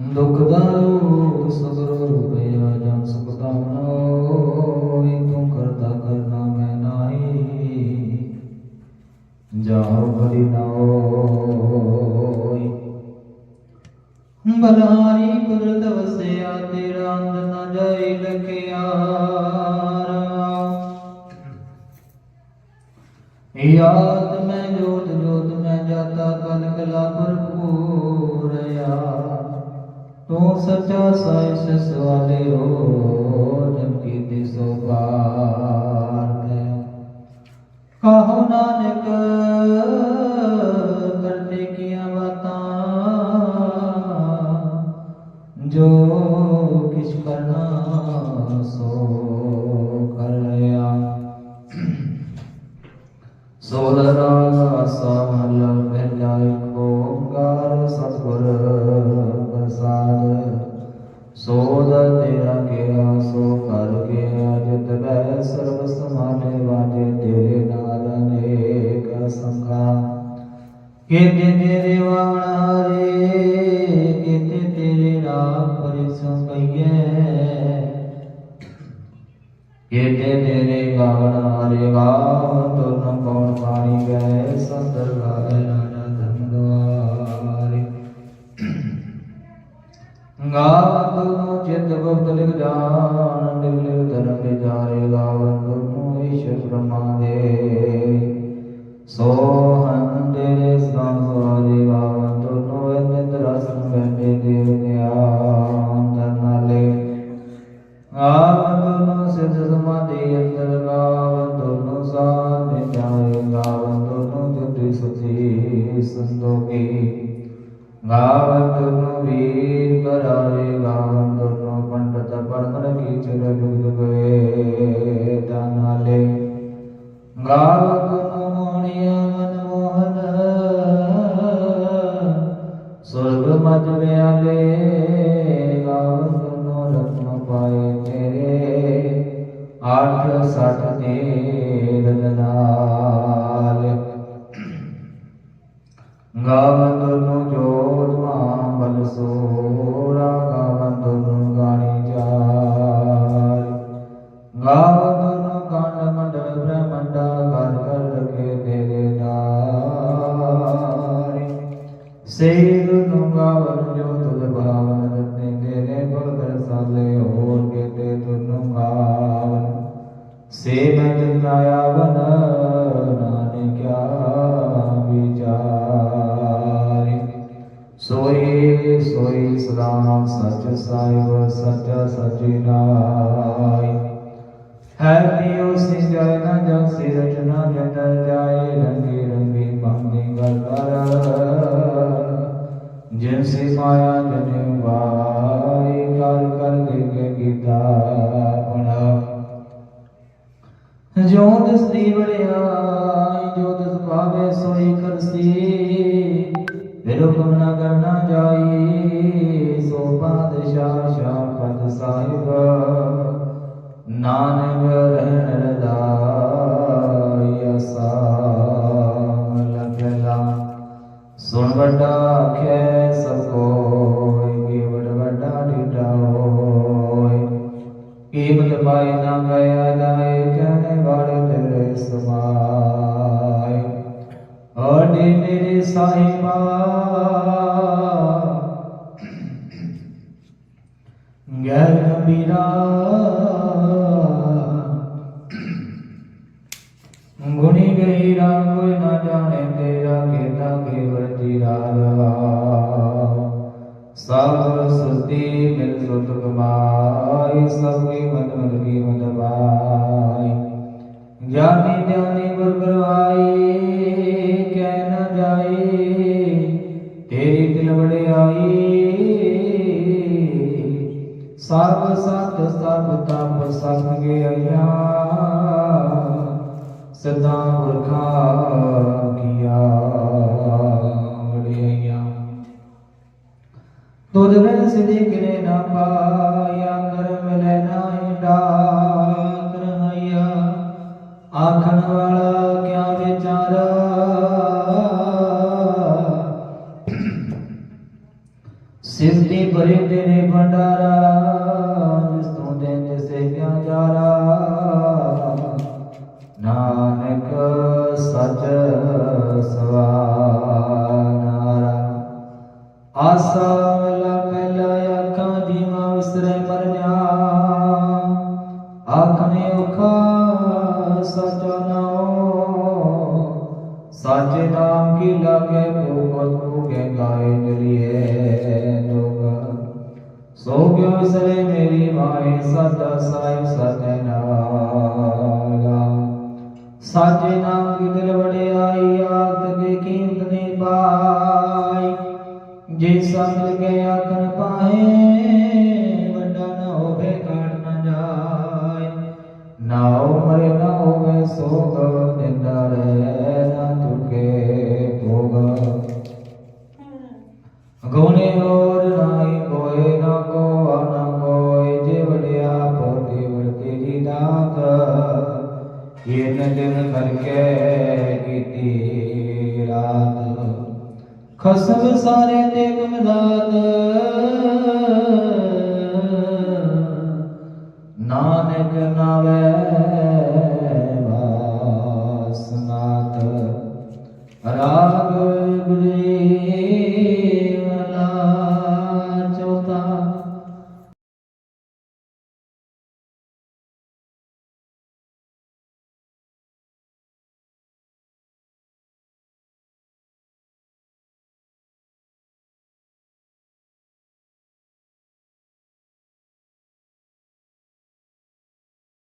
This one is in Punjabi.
ਦੁਖ ਦਾਰੂ ਸਗਰੋ ਰੁਪਿਆ ਜਨ ਸੁਖ ਦਾਮਨੋ ਤੂੰ ਕਰਤਾ ਕਰਨਾ ਮੈਂ ਨਾਹੀ। ਜਾਉ ਬੜੀ ਨਾਓਈ ਬਲਾਰੀ ਕੁਦਰਤ ਵਸਿਆ, ਤੇਰਾ ਅੰਤ ਨ ਜਾਈ ਲਖਿਆਰ। ਯਾਦ ਮੈਂ ਜੋਤ ਜੋਤ ਮੈਂ ਜਾਤਾ ਕਲ ਕਲਾ ਭਰਪੂਰਿਆ ਤੂੰ ਸੱਚਾ ਸਾਈ ਸਿਸ ਵਾਲੇ ਹੋ ਜਨ ਕੀ ਦਿਸੋ ਹੈ ਕਹੋ ਨਾਨਕ ਕਰਤੇ ਕੀਆਂ ਬਾਤਾਂ, ਜੋ ਕਿਛ ਕਰਨਾ ਸੋ ਕੀਤੇ ਤੇਰੇ ਵਾਵਣ ਹਾਰੇ ਕੀਤੇ ਤੇਰੇ ਰਾਮ ਪਰਿਸੰ ਪਈਐ। ਕੀਤੇ ਤੇਰੇ ਗਾਵਣ ਹਾਰੇ ਗਾਵ ਤੁਰਨ ਕੌਣ ਪਾਣੀ ਗਏ ਸੰਦਰ ਗਾਵੇ ਰਾਜਾ ਧੰਦਵਾਰੇ ਗਾਵਨ ਤੁਨੂੰ ਚਿਤ ਗੁਪਤ ਲਿਖ ਜਾਣ ਲਿਖ ਲਿਖ ਧਰਮ ਵਿਚਾਰੇ ਗਾਵਨ ਤੁਨੂੰ ਈਸ਼ਰ ਬ੍ਰਹਮਾ ਦੇ। ਸੋ ਤੇਰੇ ਸੰਗ ਸਵਾਰੇ ਗਾਵਨ ਤੁਨੂੰ ਨਿਤ ਰਸ ਬੈਠੇ ਦੇਵ ਧਿਆਨ ਧਰਨਾਲੇ ਗਾਵਨ ਤੁਨੂੰ ਸਿਧ ਸਮਾਧੀ ਅੰਦਰ ਗਾਵਨ ਤੁਨੂੰ ਸਾਧ ਵਿਚਾਰੇ ਗਾਵਨ ਤੁਨੂੰ ਜੁਤੀ ਸੁਤੀ ਸੰਦੋਗੀ। ਗਾਵਨ ਤੁਨੂੰ ਵੀਰ ਕਰਾਵੇ ਗਾਵਨ ਤੁਨੂੰ ਪੰਡਤ ਪੜਨ ਕੀ ਚਿਰ ਜੁਗ ਗਏ ਦਾਨਾਲੇ ਗਾਵਨ ਸੁਰਗ ਮਜ ਵਿਆਲੇ ਗਾਵਨ ਤੁਨੂੰ ਰਤਨ ਪਾਏ ਤੇਰੇ। ਆਠ ਸਠ ਦੇ ਰਤਨਾਲ ਗਾਵਨ ਤੁਨੂੰ ਜੋਤ ਮਾਂ ਬਲ ਸੋਰਾ ਗਾਵਨ ਤੁਨੂੰ ਸੇਵ ਨੂੰ ਗਾਵਨ ਜੋ ਤੁਧ ਭਾਵਨ ਰਤਨੇ ਤੇਰੇ ਗੁਰ ਕਰ ਹੋਰ ਕੇਤੇ ਤੁਨੂੰ ਗਾਵਨ। ਸੇ ਜਨ ਆਵਨ ਨਾਨਕਿਆ ਵਿਚਾਰੇ ਸੋਈ ਸੋਈ ਸਦਾ ਸਚ ਸਾਹਿਬ, ਸਚ ਸਚੀ ਹੈ ਪਿਓ ਸਿੰਜਾਇ ਨਾ ਜਗ ਰਚਨਾ ਜਟਲ ਜਾਏ, ਰੰਗੇ ਰੰਗੇ ਬੰਦੀ ਕਰ ਜਿਨ ਸੇ ਮਾਇਆ ਜਨ ਵਾਈ ਕਰ ਕਰ ਦੇ ਕੇ ਗੀਤਾ ਪਣਾ ਜੋ ਦਿਸ ਦੀ ਵੜਿਆਈ ਜੋ ਦਿਸ ਭਾਵੇ ਸੋਈ ਕਰਸੀ, ਫਿਰ ਹੁਕਮ ਨਾ ਕਰਨਾ ਜਾਈ ਸੋ ਪਾਦਸ਼ਾਹ ਸ਼ਾਹ ਪਦ ਸਾਹਿਬ, ਨਾਨਕ ਰਹਿਣ ਰਦਾਈ ਅਸਾ। ਓਡੀ ਮੇਰੇ ਸਾਹਿਬਾ। ਗੈਰ ਗੰਭੀਰਾ ਸਭ ਸਤ ਸਭ ਤਪ ਸੰਗ ਗਿਆ ਸਦਾ ਵਰਖਾ ਕੀਆ। ਵੜਿਆ ਤੁਧ ਬਿਨ ਸਿਧੀ ਕਿਨੇ ਨਾ ਸਚ ਸਵਾਨਾਰਾ ਆਸਾ ਲਾ ਮਿਲਿਆ ਕਾਂ ਦੀ ਮਾਂ ਵਿਸਰੇ ਮਰਨਿਆ ਆਖਨੇ ਉਖਾ ਸਚ ਨਾਉ। ਸਾਚੇ ਨਾਮ ਕੀ ਲਾਗੇ ਭੂਤ ਭੂਗੇ ਗਾਏ ਜਲੀਏ ਲੋਗ ਸੋ ਗਿਓ ਵਿਸਰੇ ਮੇਰੀ ਮਾਏ ਸਦਾ ਸਾਇ ਸਤਿ ਨਾਮ ਸਾਜੇ ਨਾਮ ਕੀ ਦਿਲ ਵਡਿਆਈ ਆਤ ਕੇ ਕੀਮਤ ਨੇ ਪਾਈ। ਜੇ ਸਮਝ ਕੇ ਆਖਣ ਪਾਏ ਇਹ ਦਿਨ ਕਰਕੇ ਕੀਤੀ ਰਾਤ। ਖਸਮ ਸਾਰੇ ਤੇ ਗੁਮਦਾਤ ਨਾਨਕ ਨਾਵੇ